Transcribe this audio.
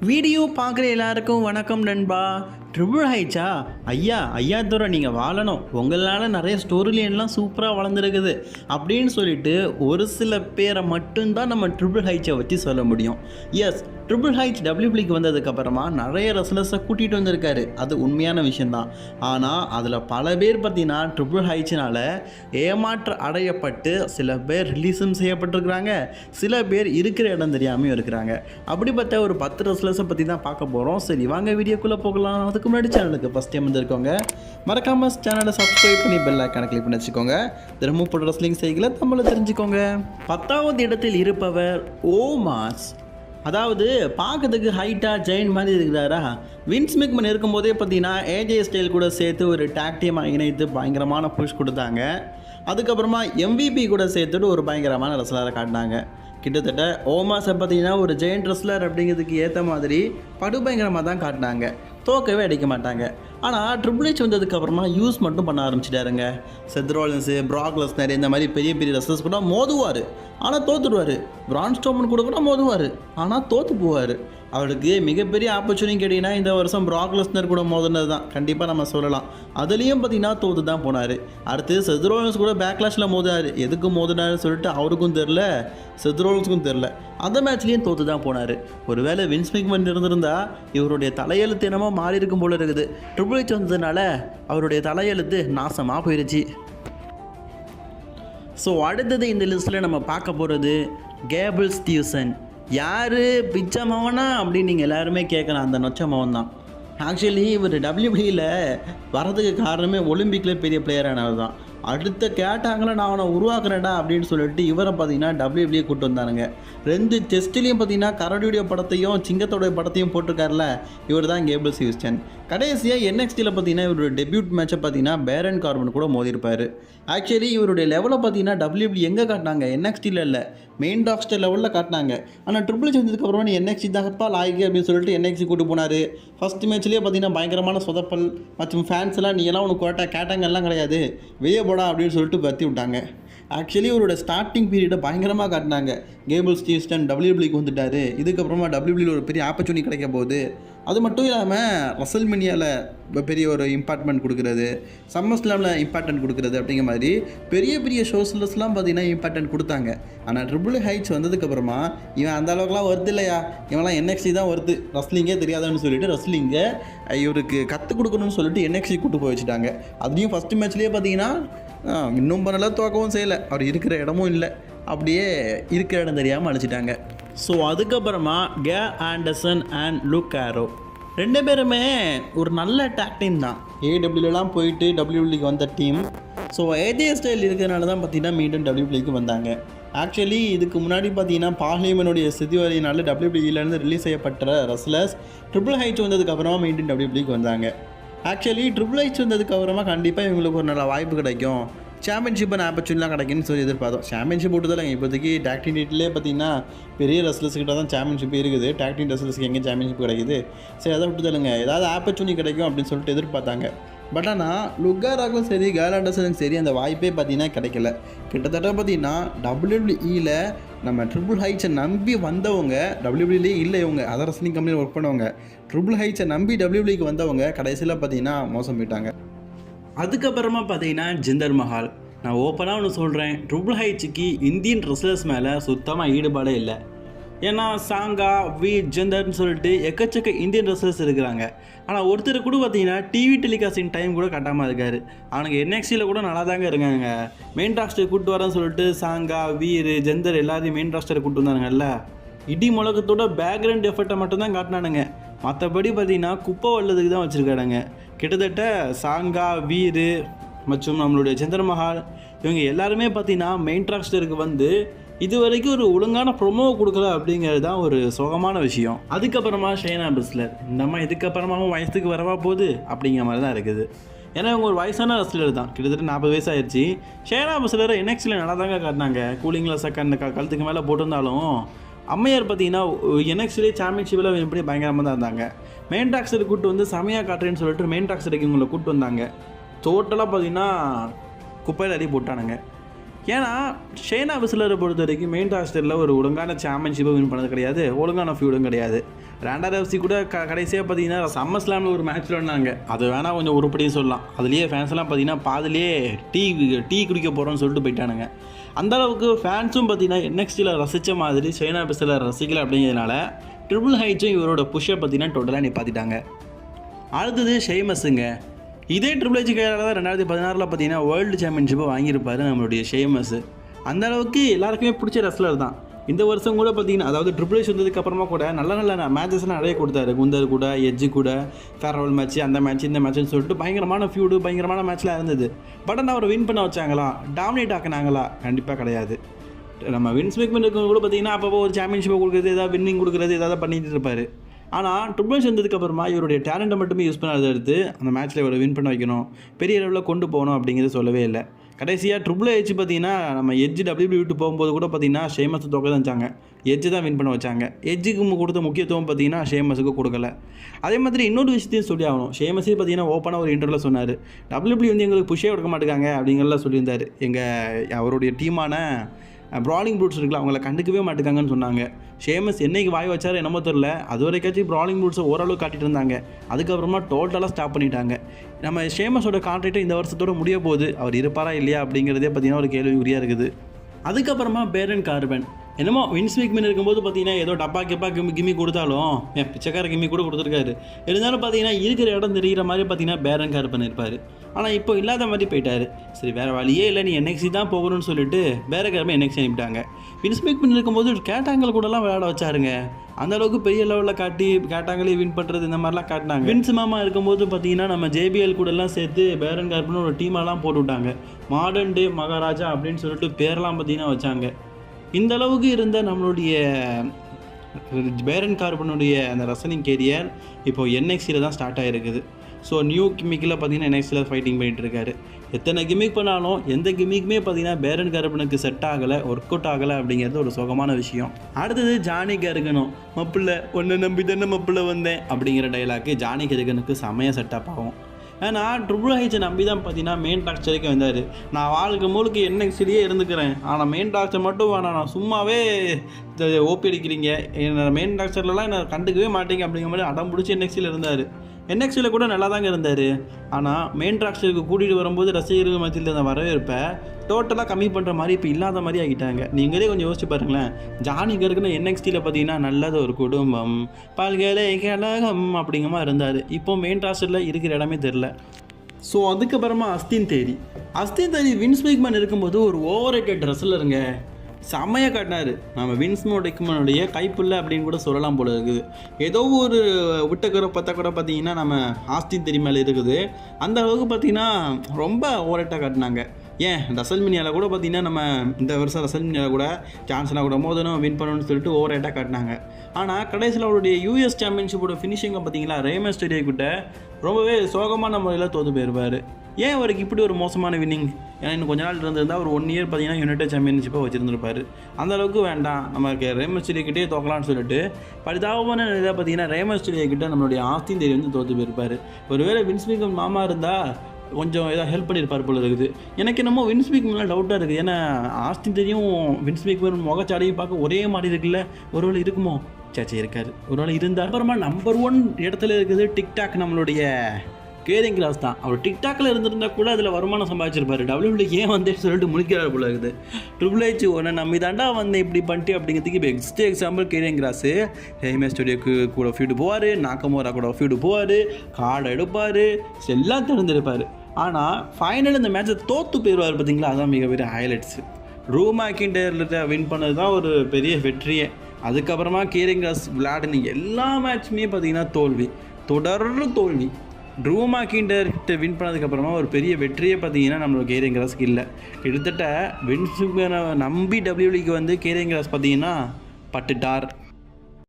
Video பார்க்குற எல்லாருக்கும் வணக்கம் நண்பா. ட்ரிபிள் ஹைச்சா ஐயா ஐயா தூர நீங்கள் வாழணும். உங்களால் நிறைய ஸ்டோரி லைன்லாம் சூப்பராக வளர்ந்துருக்குது. அப்படின்னு சொல்லிட்டு ஒரு சில பேரை மட்டும்தான் நம்ம ட்ரிபிள் ஹைச்சை வச்சு சொல்ல முடியும். எஸ் ட்ரிபிள் ஹைச் டபிள்யூபிளிக்கு வந்ததுக்கப்புறமா நிறைய ரசலஸை கூட்டிகிட்டு வந்திருக்காரு. அது உண்மையான விஷயந்தான் ஆனால் அதில் பல பேர் பார்த்தீங்கன்னா ட்ரிபிள் ஹைச்சினால் ஏமாற்ற அடையப்பட்டு சில பேர் ரிலீஸும் செய்யப்பட்டிருக்கிறாங்க. சில பேர் இருக்கிற இடம் தெரியாமையும் இருக்கிறாங்க. அப்படிப்பட்ட ஒரு பத்து ரெஸ்லர்ஸை பற்றி தான் பார்க்க போகிறோம் சரி வாங்க வீடியோக்குள்ளே போகலாம். அதுக்கு முன்னாடி சேனலுக்கு ஃபஸ்ட் டைம் வந்திருக்கோங்க. மறக்காமல் சேனலை சப்ஸ்கிரைப் பண்ணி பெல் ஐக்கான கிளிக் பண்ணி வச்சுக்கோங்க. தினமும் போட்ட ஸ்லிங் செய்களை தமிழை தெரிஞ்சுக்கோங்க. பத்தாவது இடத்தில் இருப்பவர் ஓமாஸ். அதாவது பார்க்கறதுக்கு ஹைட்டாக ஜெயின் மாதிரி இருக்கிறாரா? வின்ஸ் மிக்மன் இருக்கும்போதே பார்த்தீங்கன்னா ஏஜே ஸ்டைல் கூட சேர்த்து ஒரு டாக்டியமாக இணைத்து பயங்கரமான புஷ் கொடுத்தாங்க. அதுக்கப்புறமா எம்விபி கூட சேர்த்துட்டு ஒரு பயங்கரமான ரசலாக காட்டினாங்க. கிட்டத்தட்ட ஓமாஸை பார்த்தீங்கன்னா ஒரு ஜெயின் ரெஸ்லர் அப்படிங்கிறதுக்கு ஏற்ற மாதிரி படுபயங்கரமாக தான் காட்டினாங்க. தோக்கவே அடிக்க மாட்டாங்க. ஆனால் ட்ரிபிள் ஹெச் வந்ததுக்கப்புறமா யூஸ் மட்டும் பண்ண ஆரம்பிச்சிட்டாருங்க. செத்ரோலன்ஸு ப்ராக்லஸ்னர் இந்த மாதிரி பெரிய பெரிய ரெஸ்லர்ஸ் கூட மோதுவார். ஆனால் தோத்துடுவார். பிரான்ஸ்டோமன் கூட கூட மோதுவார். ஆனால் தோற்று போவார். அவருக்கு மிகப்பெரிய ஆப்பர்ச்சுனிட்டி கேட்டிங்கன்னா இந்த வருஷம் ப்ராக்லஸ்னர் கூட மோதினது தான் கண்டிப்பாக நம்ம சொல்லலாம். அதுலேயும் பார்த்தீங்கன்னா தோற்று தான் போனார். அடுத்து செத்ரோலன்ஸ் கூட பேக்லாஷில் மோதினார். எதுக்கு மோதினாருன்னு சொல்லிட்டு அவருக்கும் தெரில செத்ரோலன்ஸுக்கும் தெரில அந்த மேட்ச்லேயும் தோற்று தான் போனார். ஒருவேளை வின்ஸ் மிக்மன் இருந்திருந்தால் இவருடைய தலையெழுத்து என்னமோ மாறி இருக்கும் போல இருக்குது. ட்ரிபிள் ஹெச் வந்ததுனால அவருடைய தலையெழுத்து நாசமாக போயிடுச்சு ஸோ அடுத்தது இந்த லிஸ்ட்டில் நம்ம பார்க்க போகிறது கேபிள்ஸ் தியூசன் யார் பிச்சை மவனா அப்படின்னு நீங்கள் எல்லாருமே கேட்கலாம். அந்த நொச்ச மவன் தான் ஆக்சுவலி இவர் டபிள்யூபியில் வரதுக்கு காரணமே ஒலிம்பிக்கில் பெரிய பிளேயரானவர் தான் அடுத்த கேட்டாங்கள நான் அவனை உருவாக்குறேன்டா அப்படின்னு சொல்லிட்டு இவரை பார்த்தீங்கன்னா டபிள்யூபிளியே கூட்டு வந்தானுங்க ரெண்டு டெஸ்ட்லேயும் பார்த்தீங்கன்னா கரடியுடைய படத்தையும் சிங்கத்தோடைய படத்தையும் போட்டிருக்காருல இவர் தான் கேபிள்ஸ் சிவிஸ்டன் கடைசியாக என்எக்ஸ்டியில் பார்த்தீங்கன்னா இவருடைய டெபியூட் மேட்சை பார்த்தீங்கன்னா பேரன் கார்பன் கூட மோதிருப்பார் ஆக்சுவலி இவருடைய லெவலை பார்த்தீங்கன்னா டபிள்யூபிள்யூ எங்கே காட்டினாங்க? என்எக்ஸ்டியில் இல்லை. மெயின் டாக்ஸ்டர் லெவலில் காட்டினாங்க. ஆனால் ட்ரிபிள் வந்ததுக்கப்புறமா நீ என்எக்சி தாகப்பா லாய்க்கு அப்படின்னு சொல்லிட்டு என்எக்சி கூட்டு போனார். ஃபஸ்ட் மேட்ச்லேயே பார்த்தீங்கன்னா பயங்கரமான சொதப்பல் மற்றும் ஃபேன்ஸ் எல்லாம் நீ எல்லாம் உனக்கு கேட்ட கேட்டாங்கெல்லாம் கிடையாது. வெளியே போடா அப்படின்னு சொல்லிட்டு பற்றி விட்டாங்க. ஆக்சுவலி இவரோட ஸ்டார்டிங் பீரியடை பயங்கரமாக காட்டினாங்க. கேபிள் ஸ்டீஸ்டன் டபிள்யூபிளிக்கு வந்துட்டார். இதுக்கப்புறமா டபிள்யூபிளியில் ஒரு பெரிய ஆப்பர்ச்சுனிட்டி கிடைக்க போகுது. அது மட்டும் இல்லாமல் ரசல் மினியாவில் பெரிய ஒரு இம்பார்ட்மெண்ட் கொடுக்குறது. சம்மர் ஸ்லாமில் இம்பார்ட்டன்ட் கொடுக்குறது அப்படிங்கிற மாதிரி பெரிய பெரிய ஷோஸ்லஸ்லாம் பார்த்தீங்கன்னா இம்பார்ட்டன்ட் கொடுத்தாங்க. ஆனால் ட்ரிபிள் ஹைட்ஸ் வந்ததுக்கப்புறமா இவன் அந்த அளவுக்குலாம் வருது இல்லையா? இவன்லாம் என்எக்ஸி தான் வருது ரஸ்லிங்கே தெரியாதான்னு சொல்லிட்டு ரஸ்லிங்கை இவருக்கு கற்றுக் கொடுக்கணும்னு சொல்லிட்டு என்எக்ஸி கூட்டு போய் வச்சுட்டாங்க. அதுலேயும் ஃபஸ்ட்டு மேட்ச்லேயே பார்த்தீங்கன்னா இன்னும் பண்ணல துவக்கவும் செய்யலை. அவர் இருக்கிற இடமும் இல்லை. அப்படியே இருக்கிற இடம் தெரியாமல் அழிச்சிட்டாங்க. ஸோ அதுக்கப்புறமா கே ஆண்டர்சன் அண்ட் லுக் ஆரோ ரெண்டு பேருமே ஒரு நல்ல டேக் டீம் தான். ஏடபிள்யூலாம் போயிட்டு டபிள்யூபிள்யூக்கு வந்த டீம் ஸோ ஏஜே ஸ்டைல் இருக்கிறனால தான் பார்த்தீங்கன்னா மீண்டும் டபிள்யூபிள்யூக்கு வந்தாங்க. ஆக்சுவலி இதுக்கு முன்னாடி பார்த்தீங்கன்னா பார்லிமெனுடைய சிதிவரியினால டபிள்யூபிள்யூலேருந்து ரிலீஸ் செய்யப்பட்ட ரஸ்லர்ஸ் ட்ரிபிள் ஹைட் வந்ததுக்கப்புறமா மீண்டும் டபிள்யூபிள்யூக்கு வந்தாங்க. ஆக்சுவலி ட்ரிபிள் ஐச் வந்ததுக்கு அப்புறமா கண்டிப்பாக இவங்களுக்கு ஒரு நல்ல வாய்ப்பு கிடைக்கும். சாம்பியன்ஷிப் ஆப்பர்ச்சுனிலாம் கிடைக்கும்னு சொல்லி எதிர்பார்த்தோம். சாம்பியன்ஷிப் விட்டுதில்லைங்க இப்போதைக்கு டாக்டிங் டீட்லேயே பார்த்தீங்கன்னா பெரிய ரெஸ்லர்ஸ் கிட்ட தான் சாம்பியன்ஷிப் இருக்குது. டாக்டிங் ரெஸ்லர்ஸ்க்கு எங்கே சாம்பியன்ஷிப் கிடைக்குது. சரி அதை விட்டுதலுங்க. ஏதாவது ஆப்பர்ச்சுனிட்டி கிடைக்கும் அப்படின்னு சொல்லிட்டு எதிர்பார்த்தாங்க. பட் ஆனால் லுக்காராக்கும் சரி கேலாண்டர்ஸனுக்கும் சரி அந்த வாய்ப்பே பார்த்தீங்கன்னா கிடைக்கல. கிட்டத்தட்ட பார்த்தீங்கன்னா டபிள்யூபிள்இயில் நம்ம ட்ரிபிள் ஹைச்சை நம்பி வந்தவங்க டபிள்யூபிள்யூலே இல்லை இவங்க அதர் ரசனிங் கம்பெனியில் ஒர்க் பண்ணவங்க. ட்ரிபிள் ஹைச்சை நம்பி டபிள்யூபிள்யூக்கு வந்தவங்க கடைசியில் பார்த்தீங்கன்னா மோசம் போயிட்டாங்க. அதுக்கப்புறமா பார்த்தீங்கன்னா ஜிந்தர் மஹால். நான் ஓப்பனாக ஒன்று சொல்கிறேன் ட்ரிபிள் ஹைச்சுக்கு இந்தியன் ரெஸ்லர்ஸ் மேலே சுத்தமாக ஈடுபாடே இல்லை. ஏன்னா சாங்கா வி ஜெந்தர்னு சொல்லிட்டு எக்கச்சக்க இந்தியன் ரெஸ்லர்ஸ் இருக்கிறாங்க. ஆனால் ஒருத்தர் கூட பார்த்தீங்கன்னா டிவி டெலிகாஸ்டிங் டைம் கூட கட்டாமல் இருக்கார். அவனுக்கு என்எக்ஸியில் கூட நல்லா தாங்க இருக்காங்க. மெயின் ராஸ்டர் கூப்பிட்டு வரேன்னு சொல்லிட்டு சாங்கா வீர் ஜெந்தர் எல்லாத்தையும் மெயின் ராஸ்டரை கூப்பிட்டு வந்தானுங்கல்ல. இடி முழக்கத்தோட பேக்ரவுண்ட் எஃபெக்டை மட்டும்தான் காட்டினானுங்க. மற்றபடி பார்த்தீங்கன்னா குப்பை வல்லதுக்கு தான் வச்சுருக்கானுங்க. கிட்டத்தட்ட சாங்கா வீர் மற்றும் நம்மளுடைய சந்திரமஹால் இவங்க எல்லாருமே பார்த்தீங்கன்னா மெயின் ட்ராக்ஸ்டருக்கு வந்து இது வரைக்கும் ஒரு ஒழுங்கான ப்ரொமோ கொடுக்கல அப்படிங்கிறது தான் ஒரு சோகமான விஷயம். அதுக்கப்புறமா ஷேனா பிஸ்லர் இந்த அம்மா இதுக்கப்புறமாவும் வயசுக்கு வரவா போகுது? அப்படிங்கிற மாதிரி தான் இருக்குது. ஏன்னா இவங்க ஒரு வயசான ரசிலர் தான். கிட்டத்தட்ட நாற்பது வயசு ஆயிடுச்சு ஷேனா பிஸ்லர் என்எக்ஸில் நல்லா தாங்க காட்டினாங்க. கூலிங் கிளாஸ் அந்த கழுத்துக்கு மேலே போட்டிருந்தாலும் அம்மையார் பார்த்தீங்கன்னா என்எக்ஸ்லேயே சாம்பியன்ஷிப்பில் எப்படி பயங்கரமாக தான் இருந்தாங்க. மெயின் டாக்ஸரை கூட்டு வந்து செமையாக காட்டுறேன்னு சொல்லிட்டு மெயின் டாக்ஸருக்கு இவங்களை கூட்டு வந்தாங்க. டோட்டலாக பார்த்தீங்கன்னா குப்பையில் அடி போட்டானுங்க. ஏன்னா ஷேனா விசிலரை பொறுத்த வரைக்கும் மெயின் ராஸ்டரில் ஒரு ஒழுங்கான சாம்பியன்ஷிப்பை வின் பண்ணது கிடையாது. ஒழுங்கான ஃபியூடும் கிடையாது. ரெண்டாவது எஃப்சி கூட க கடைசியாக பார்த்தீங்கன்னா சம்மர் ஸ்லாமில் ஒரு மேட்ச் விளாண்டாங்க அது வேணால் கொஞ்சம் உருப்படியும் சொல்லலாம். அதுலேயே ஃபேன்ஸ்லாம் பார்த்தீங்கன்னா பாதிலேயே டீ டீ குடிக்க போகிறோம்னு சொல்லிட்டு போயிட்டானுங்க. அந்த அளவுக்கு ஃபேன்ஸும் பார்த்தீங்கன்னா என்எக்ஸ்டியில் ரசித்த மாதிரி ஷேனா விசிலர் ரசிக்கல அப்படிங்கிறதுனால ட்ரிபிள் ஹைட்ஸும் இவரோட புஷ்ஷை பார்த்தீங்கன்னா டோட்டலாக நிப்பாத்திட்டாங்க. அடுத்தது ஷேமஸுங்க. இதே ட்ரிபிள் ஹெச் கையால் தான் ரெண்டாயிரத்தி பதினாறில் பார்த்தீங்கன்னா வேர்ல்டு சாம்பியன்ஷிப்பை வாங்கியிருப்பாரு நம்மளுடைய ஷேமஸ் அந்த அளவுக்கு எல்லாருக்குமே பிடிச்ச ரெஸ்லர் தான். இந்த வருஷம் கூட பார்த்தீங்கன்னா அதாவது ட்ரிபிள் ஹெச் வந்ததுக்கு அப்புறமா கூட நல்ல நல்ல மேட்சஸ்லாம் நிறைய கொடுத்தாரு. குந்தர் கூட எஜ்ஜு கூட ஃபேர்வெல் மேட்ச் அந்த மேட்ச் இந்த மேட்ச்னு சொல்லிட்டு பயங்கரமான ஃபியூடு பயங்கரமான மேட்ச்லாம் இருந்தது. பட் ஆனால் அவரை வின் பண்ண வச்சாங்களா? டாமினேட் ஆக்கினாங்களா? கண்டிப்பாக கிடையாது. நம்ம வின்ஸ் மேக்மெண்ட் இருக்கவங்க கூட பார்த்தீங்கன்னா அப்பப்போ ஒரு சாம்பியன்ஷிப்பை கொடுக்குறது ஏதாவது வின்னிங் கொடுக்குறது ஏதாவது பண்ணிகிட்டு இருப்பாரு. ஆனால் ட்ரிபிள்ஸ் வந்ததுக்கப்புறமா இவருடைய டேலண்ட்டை மட்டுமே யூஸ் பண்ணாத எடுத்து அந்த மேட்ச்சில் இவரை வின் பண்ண வைக்கணும் பெரிய அளவில் கொண்டு போகணும் அப்படிங்கிறது சொல்லவே இல்லை. கடைசியாக ட்ரிபிள் ஹெச் பார்த்தீங்கன்னா நம்ம எட்ஜ் டபிள்யூ விட்டு போகும்போது கூட பார்த்தீங்கன்னா ஷேமஸ் தொகை தான் வச்சாங்க. எட்ஜ் தான் வின் பண்ண வச்சாங்க. எஜ்ஜுக்கு கொடுத்த முக்கியத்துவம் பார்த்தீங்கன்னா ஷேமஸுக்கு கொடுக்கல. அதே மாதிரி இன்னொரு விஷயத்தையும் சொல்லி ஆகணும். ஷேமஸே பார்த்தீங்கன்னா ஓப்பனாக ஒரு இன்டர்வியூவில் சொன்னார். டபிள்யூபிள்யூ வந்து எங்களுக்கு புஷ்ஷே கொடுக்க மாட்டேங்காங்க அப்படிங்கிறலாம் சொல்லியிருந்தார். எங்கள் அவருடைய டீமான ப்ராலிங் ப்ரூட்ஸ் இருக்குல்ல அவங்கள கண்டுக்கவே மாட்டுக்காங்கன்னு சொன்னாங்க. ஷேமஸ் என்னைக்கு வாய் வச்சாரு என்னமோ தெரில அது வரைக்காச்சும் ப்ராலிங் ப்ரூட்ஸை ஓரளவு காட்டிட்டு இருந்தாங்க. அதுக்கப்புறமா டோட்டலாக ஸ்டாப் பண்ணிட்டாங்க. நம்ம ஷேமஸோட கான்ட்ராக்ட் இந்த வருஷத்தோட முடிய போகுது. அவர் இருப்பாரா இல்லையா அப்படிங்கிறதே பார்த்தீங்கன்னா ஒரு கேள்விக்குறியாக இருக்குது. அதுக்கப்புறமா பேரன் கார்பன். என்னமோ வின்ஸ் வீக்மென் இருக்கும்போது பார்த்தீங்கன்னா ஏதோ டப்பா கெப்பா கிம்மி கிம்மி கொடுத்தாலும் என் பிச்சைக்கார கிம்மி கூட கொடுத்துருக்காரு. இருந்தாலும் பார்த்தீங்கன்னா இருக்கிற இடம் தெரிகிற மாதிரி பார்த்தீங்கன்னா பேரன் கார் இருப்பார் ஆனால் இப்போ இல்லாத மாதிரி போயிட்டார். சரி வேறு வழியே இல்லை. நீ என்எக்சி தான் போகணும்னு சொல்லிட்டு பேர கார்பன் என்எக்சி அனுப்பிட்டாங்க. வின்ஸ் வீக்மென் இருக்கும்போது கேட்டாங்கல் கூடலாம் விளையாட வச்சாருங்க. அந்த அளவுக்கு பெரிய லெவலில் காட்டி கேட்டாங்களே வின் பண்ணுறது இந்த மாதிரிலாம் காட்டினாங்க. வின்ஸ் மாமா இருக்கும்போது பார்த்தீங்கன்னா நம்ம ஜேபிஎல் கூடலாம் சேர்த்து பேரன் கார்பன் ஒரு டீமெல்லாம் போட்டு விட்டாங்க மாடர்ன் டே மகாராஜா அப்படின்னு சொல்லிட்டு பேரெலாம் பார்த்தீங்கன்னா வச்சாங்க. இந்த அளவுக்கு இருந்த நம்மளுடைய பேரன் கார்பனுடைய அந்த ரசனிங் கேரியர் இப்போ என்எக்சியில் தான் ஸ்டார்ட் ஆகிருக்குது ஸோ நியூ கிமிக்கில் பார்த்தீங்கன்னா என்எக்ஸில் ஃபைட்டிங் பண்ணிகிட்ருக்காரு எத்தனை கிமிக் பண்ணாலும் எந்த கிமிக்குமே பார்த்தீங்கன்னா பேரன் கார்பனுக்கு செட் ஆகலை ஒர்க் அவுட் ஆகலை அப்படிங்கிறது ஒரு சுகமான விஷயம். அடுத்தது ஜானி கருகனும் மப்பிள்ள ஒன்று நம்பி தானே மப்பிள்ள வந்தேன் அப்படிங்கிற டைலாக்கு ஜானி கருகனுக்கு செமையாக செட்டப் ஆகும். ஏன்னா ட்ரிபிள் ஹைச்சை நம்பி தான் பார்த்தீங்கன்னா மெயின் டாக்டருக்கு வந்தார். நான் வாழ்க்கை முழுக்க என்எக்ஸ்லேயே இருந்துக்கிறேன். ஆனால் மெயின் டாக்டர் மட்டும் வேணாம். நான் சும்மாவே ஓபி அடிக்கிறீங்க. என்ன மெயின் டாக்டர்லலாம் என்னை கண்டுக்கவே மாட்டேங்க அப்படிங்கிற மாதிரி அடம் பிடிச்சி என்எக்ஸில் இருந்தார். என்எக்ஸில் கூட நல்லா தாங்க இருந்தார். ஆனால் மெயின் டாக்டருக்கு கூட்டிகிட்டு வரும்போது ரசிகர்கள் மத்தியில் இருந்த வரவேற்பை டோட்டலாக கம்மி பண்ணுற மாதிரி இப்போ இல்லாத மாதிரி ஆகிட்டாங்க. நீங்களே கொஞ்சம் யோசிச்சு பாருங்களேன். ஜானிக்கு இருக்கிற என்எக்ஸ்டியில் பார்த்தீங்கன்னா நல்லது ஒரு குடும்பம். பல்கலைக்கழகம் அப்படிங்கிற மாதிரி இருந்தார். இப்போ மெயின் ராஸ்டரில் இருக்கிற இடமே தெரில ஸோ அதுக்கப்புறமா அஸ்தின் தேரி. அஸ்தின் தேரி வின்ஸ் மேக்மேன் இருக்கும்போது ஒரு ஓவர் ரேட்டட் இருங்க செம்மையாக காட்டினார். நம்ம வின்ஸ் மோடிக்மனுடைய கைப்புள்ள அப்படின்னு கூட சொல்லலாம் போல இருக்குது. ஏதோ ஒரு விட்டக்குறை கூட பார்த்தீங்கன்னா நம்ம ஆஸ்தின் தேரி மேலே இருக்குது. அந்த அளவுக்கு பார்த்தீங்கன்னா ரொம்ப ஓரட்டாக காட்டினாங்க. ஏன்? ரசல்மினியாவில் கூட பார்த்தீங்கன்னா நம்ம இந்த வருஷம் ரசல்மினியாவில் கூட சான்ஸ்லாம் கூட மோதணும் வின் பண்ணணும்னு சொல்லிட்டு ஓவர் ரேட்டாக காட்டினாங்க. ஆனால் கடைசியில் அவருடைய யூஎஸ் சாம்பியன்ஷிப்போட ஃபினிஷிங்கை பார்த்தீங்களா ரேமன் ஸ்டேடியோ கிட்ட ரொம்பவே சோகமான முறையில் தோற்று போயிருப்பார். ஏன் அவருக்கு இப்படி ஒரு மோசமான வின்னிங் ஏன்னா இன்னும் கொஞ்ச நாள் இருந்திருந்தால் ஒரு ஒன் இயர் பார்த்தீங்கன்னா யுனைடெட் சாம்பியன்ஷிப்பை வச்சிருந்திருப்பாரு. அந்த அளவுக்கு வேண்டாம். நமக்கு ரேமன் ஸ்டேடியோ தோக்கலாம்னு சொல்லிட்டு பரிதாபமான இதாக பார்த்தீங்கன்னா ரேமன் ஸ்டேடியோ நம்மளுடைய ஆஸ்தின் வந்து தோற்று போயிருப்பார். ஒருவேளை வின்ஸ்மிகம் மாமா இருந்தால் கொஞ்சம் ஏதாவது ஹெல்ப் பண்ணியிருப்பார் போல இருக்குது. எனக்கு என்னமோ வின்ஸ்பீக் மேலே டவுட்டாக இருக்குது. ஏன்னா ஆஸ்தின் தெரியும் வின்ஸ்பீக் முகச்சாடையும் பார்க்க ஒரே மாதிரி இருக்குல்ல. ஒருவேளை இருக்குமோ? சேச்சே இருக்காரு ஒருவேளை இருந்தால் அப்புறமா நம்பர் ஒன் இடத்துல இருக்குது டிக்டாக் நம்மளுடைய கேரிங் கிளாஸ் தான். அவர் டிக்டாக்ல இருந்திருந்தா கூட அதில் வருமானம் சம்பாதிச்சிருப்பாரு. டபிள்யூபிள்யூ ஏன் வந்தேன்னு சொல்லிட்டு முடிக்கிறார் போல இருக்குது. ட்ரிபிள் ஹெச் உன்னை நம்பி தாண்டா வந்தேன் இப்படி பண்ணிட்டு அப்படிங்கிறதுக்கு இப்போ எக்ஸ்ட் எக்ஸாம்பிள் கேரிங் கிளாஸு ஹேமே ஸ்டுடியோக்கு கூட ஃபீடு போவார் நாக்கமோரா கூட ஃபீடு போவார் கார்டை எடுப்பார் எல்லாம் தெரிஞ்சிருப்பார். ஆனால் ஃபைனல் இந்த மேட்ச்சை தோற்று போயிடுவார் பார்த்தீங்களா? அதுதான் மிகப்பெரிய ஹைலைட்ஸு ரூமா கிண்டர்ல வின் பண்ணது தான் ஒரு பெரிய வெற்றியே. அதுக்கப்புறமா கீரிங் கிளாஸ் விளையாடின எல்லா மேட்சுமே பார்த்தீங்கன்னா தோல்வி. தொடர்ந்து தோல்வி. ட்ரூமா கிண்டர் வின் பண்ணதுக்கப்புறமா ஒரு பெரிய வெற்றியே பார்த்தீங்கன்னா நம்மளோட கேரிங் கிராஸ்க்கு இல்லை. கிட்டத்தட்ட வின்ஸ் நம்பி டபிள்யூலிக்கு வந்து கேரிங் கிராஸ் பார்த்தீங்கன்னா பட்டுட்டார்.